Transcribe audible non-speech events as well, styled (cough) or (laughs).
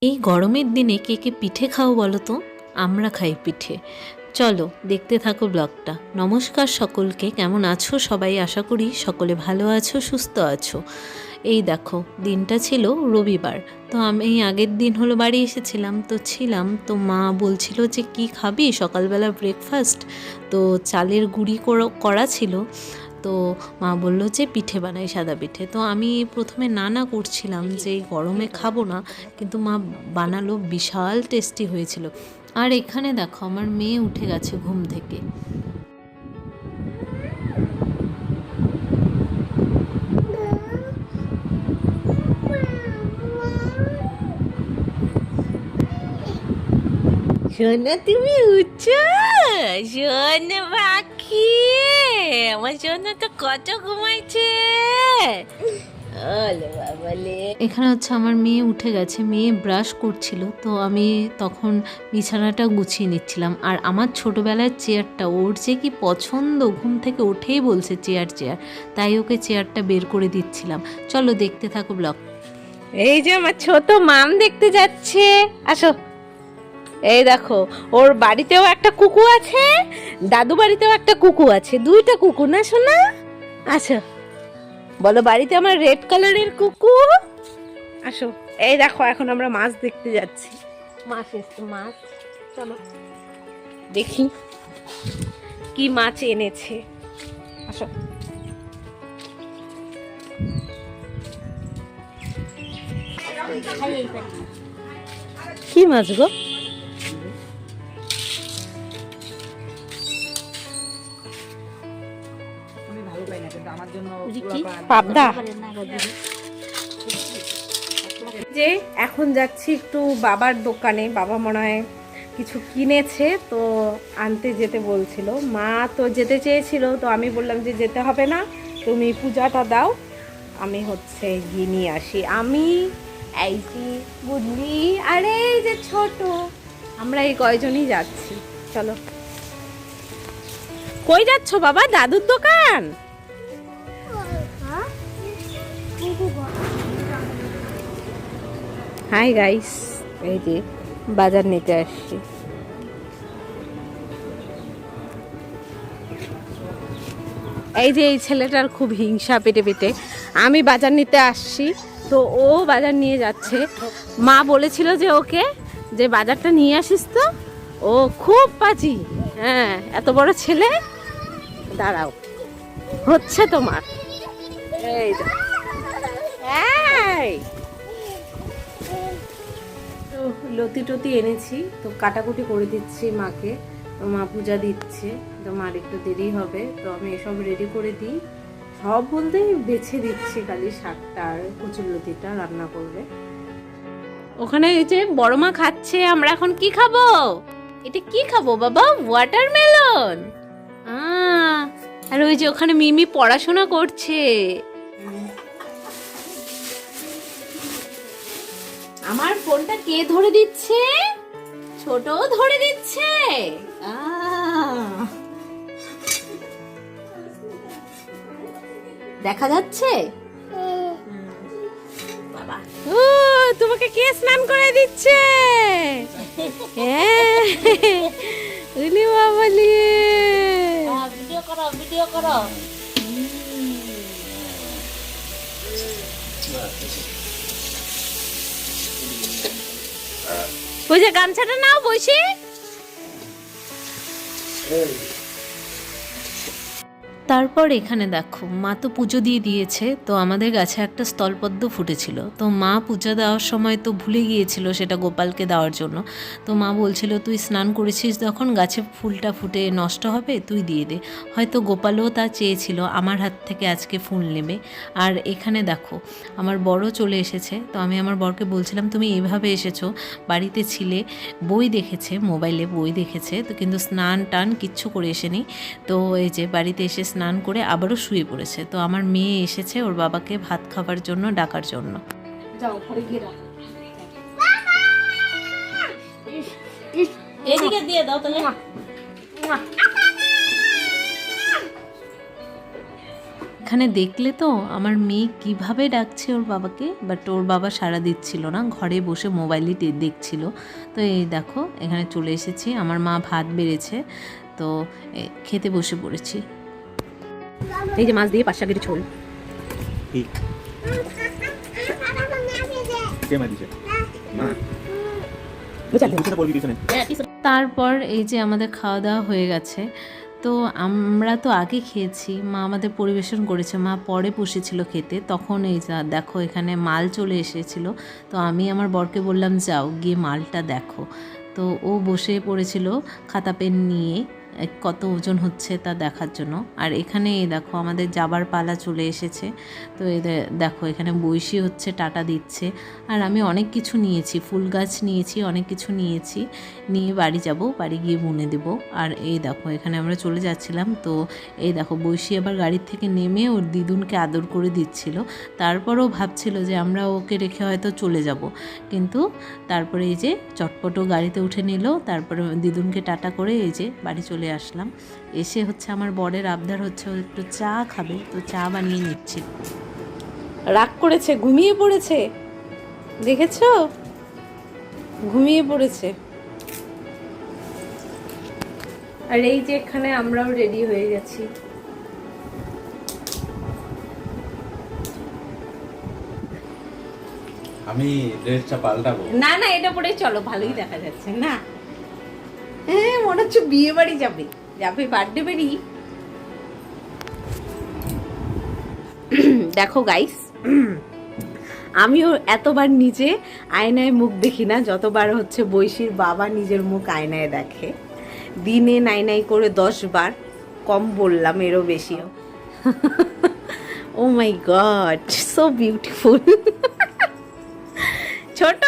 এই গরমের দিনে কে কে পিঠে খাও বলো তো? আমরা খাই পিঠে। চলো, দেখতে থাকো ব্লগটা। নমস্কার সকলকে, কেমন আছো সবাই? আশা করি সকলে ভালো আছো, সুস্থ আছো। এই দেখো, দিনটা ছিল রবিবার। তো আমি আগের দিন হলো বাড়ি এসেছিলাম, তো ছিলাম। তো মা বলছিল যে, কি খাবি? সকালবেলা ব্রেকফাস্ট তো চালের গুঁড়ি করা- করা ছিল। তো মা বলল যে পিঠে বানাই সাদা পিঠে। তো আমি প্রথমে না না করছিলাম যে গরমে খাব না, কিন্তু মা বানালো বিশাল টেস্টি হয়েছিল। আর এখানে দেখো আমার মেয়ে উঠে গেছে ঘুম থেকে। সোনা তুমি উঠছো? সোনা পাখি! আমার সোনা তো কত ঘুমাইছে? (laughs) এখানে হচ্ছে আমার মেয়ে উঠে গেছে মেয়ে ব্রাশ করছিল তো আমি তখন বিছানাটা গুছিয়ে নিচ্ছিলাম। আর আমার ছোটোবেলার চেয়ারটা ওর যে কি পছন্দ ঘুম থেকে উঠেই বলছে চেয়ার চেয়ার তাই ওকে চেয়ারটা বের করে দিচ্ছিলাম। চলো দেখতে থাকো ব্লগ। এই যে আমার ছোট মাম দেখতে যাচ্ছে। আসো। এই দেখো ওর বাড়িতেও একটা কুকু আছে দাদু বাড়িতেও একটা কুকু আছে। দুইটা কুকু না শোনা আসো বলো বাড়িতে আমার রেড কালারের কুকু? আসো এই দেখো এখন আমরা মাছ দেখতে যাচ্ছি। মাছ এসছে মাছ। চলো। দেখি কি মাছ এনেছে। আসো। কি মাছ গো? পাবদা। যে এখন যাচ্ছি একটু বাবার দোকানে বাবা মনে হয় কিছু কিনেছে তো আনতে যেতে বলছিল। মা তো যেতে চেয়েছিল তো আমি বললাম যে যেতে হবে না তুমি পূজাটা দাও আমি হচ্ছে গিয়ে নিয়ে আসি। আমি এই যে বুদ্ধি আরে এই যে ছোট আমরা এই কয়জনই যাচ্ছি চলো। কই যাচ্ছ বাবা? দাদুর দোকান? হাই গাইস এই যে বাজার নিতে আসছি। এই যে এই ছেলেটার খুব হিংসা পেটে পেটে। আমি বাজার নিতে আসছি, তো ও বাজার নিয়ে যাচ্ছে। মা বলেছিল যে ওকে, যে বাজারটা নিয়ে আসিস তো? ও খুব পাজি। হ্যাঁ এত বড় ছেলে? দাঁড়াও, হচ্ছে তোমার। এই! লতি টতি এনেছি, তো কাটাকুটি করে দিচ্ছি মাকে। মা পূজা দিচ্ছে, তো মার একটু দেরি হবে, তো আমি এসব রেডি করে দিই। সব বলতে বেছে দিচ্ছি খালি শাকটা আর কচুর লতিটা রান্না করবে। ওখানে এই যে বড় মা খাচ্ছে, আমরা এখন কি খাব? এটা কি খাব বাবা? ওয়াটারমেলন আর ওই যে ওখানে মিমি পড়াশোনা করছে। আমার ফোনটা কে ধরে দিচ্ছে? ছোট ধরে দিচ্ছে। দেখা যাচ্ছে? বাবা। ও তোমাকে কে স্নান করে দিচ্ছে? হ্যাঁ। ভিডিও করো ভিডিও করো। ওই যে গামছাটা নাও বসে। তারপর এখানে দেখো, মা তো পুজো দিয়ে দিয়েছে, তো আমাদের গাছে একটা স্থলপদ্ম ফুটেছিল। তো মা পূজা দেওয়ার সময় তো ভুলে গিয়েছিল সেটা গোপালকে দেওয়ার জন্য। তো মা বলছিল, তুই স্নান করেছিস যখন, গাছে ফুলটা ফুটে নষ্ট হবে, তুই দিয়ে দে। হয়তো গোপালও তা চেয়েছিল, আমার হাত থেকে আজকে ফুল নেবে। আর এখানে দেখো, আমার বড় চলে এসেছে, তো আমি আমার বরকে বলছিলাম, তুমি এভাবে এসেছ, বাড়িতে ছিলে, বই দেখেছে, মোবাইলে বই দেখেছে, তো কিন্তু স্নান টান কিচ্ছু করে এসেনি। তো এই যে বাড়িতে এসে স্নান করে আবারও শুয়ে পড়েছে। তো আমার মেয়ে এসেছে ওর বাবাকে ভাত খাবার জন্য ডাকার জন্য। এদিকে দিয়ে দাও তাহলে। এখানে দেখলে তো আমার মেয়ে কীভাবে ডাকছে ওর বাবাকে বাট ওর বাবা সাড়া দিচ্ছিল না ঘরে বসে মোবাইলই টে- দেখছিল। তো এই দেখো এখানে চলে এসেছি। আমার মা ভাত বেড়েছে তো এ, খেতে বসে পড়েছি। এই যে মাছ দিয়ে পাঁচ শাকের ঝোল। তারপর এই যে আমাদের খাওয়া দাওয়া হয়ে গেছে তো আমরা তো আগে খেয়েছি মা আমাদের পরিবেশন করেছে মা পরে বসেছিল খেতে তখন এই যা দেখো এখানে মাল চলে এসেছিল তো আমি আমার বরকে বললাম যাও গিয়ে মালটা দেখো। তো ও বসে পড়েছিল খাতা পেন নিয়ে কত ওজন হচ্ছে তা দেখার জন্য। আর এখানে দেখো, আমাদের যাবার পালা চলে এসেছে। তো দে- দেখো, এখানে বৈশি হচ্ছে, টাটা দিচ্ছে। আর আমি অনেক কিছু নিয়েছি, ফুল গাছ নিয়েছি, অনেক কিছু নিয়েছি। নিয়ে বাড়ি যাব, বাড়ি গিয়ে বুনে দেবো। আর এই দেখো, এখানে আমরা চলে যাচ্ছিলাম। তো এই দেখো, বৈশি আবার গাড়ির থেকে নেমে ওর দিদুনকে আদর করে দিচ্ছিল। তারপরও ভাবছিল যে আমরা ওকে রেখে হয়তো চলে যাব। কিন্তু তারপরে এই যে চটপটো গাড়িতে উঠে নিল। তারপরে দিদুনকে টাটা করে এই যে বাড়ি চলে আসলাম। এসে হচ্ছে আমার বরের আবদার হচ্ছে একটু চা খাবে তো চা বানিয়ে নিচ্ছি। রাগ করেছে ঘুমিয়ে পড়েছে? দেখেছ? ঘুমিয়ে পড়েছে। আর এই যে এখানে আমরাও রেডি হয়ে গেছি। আমি ড্রেসটা পাল্টাবো। না না এটা পরে চলো ভালোই দেখা যাচ্ছে না? মনে হচ্ছে বিয়ে বাড়ি যাবে। যাবে বার্থডে বাড়ি। দেখো গাইস আমিও এতবার নিজে আয়নায় মুখ দেখি না, যতবার হচ্ছে বৈশির বাবা নিজের মুখ আয়নায় দেখে। দিনে নাই নাই করে দশ বার, কম বললাম, এরও বেশিও। Oh my god so beautiful ছোট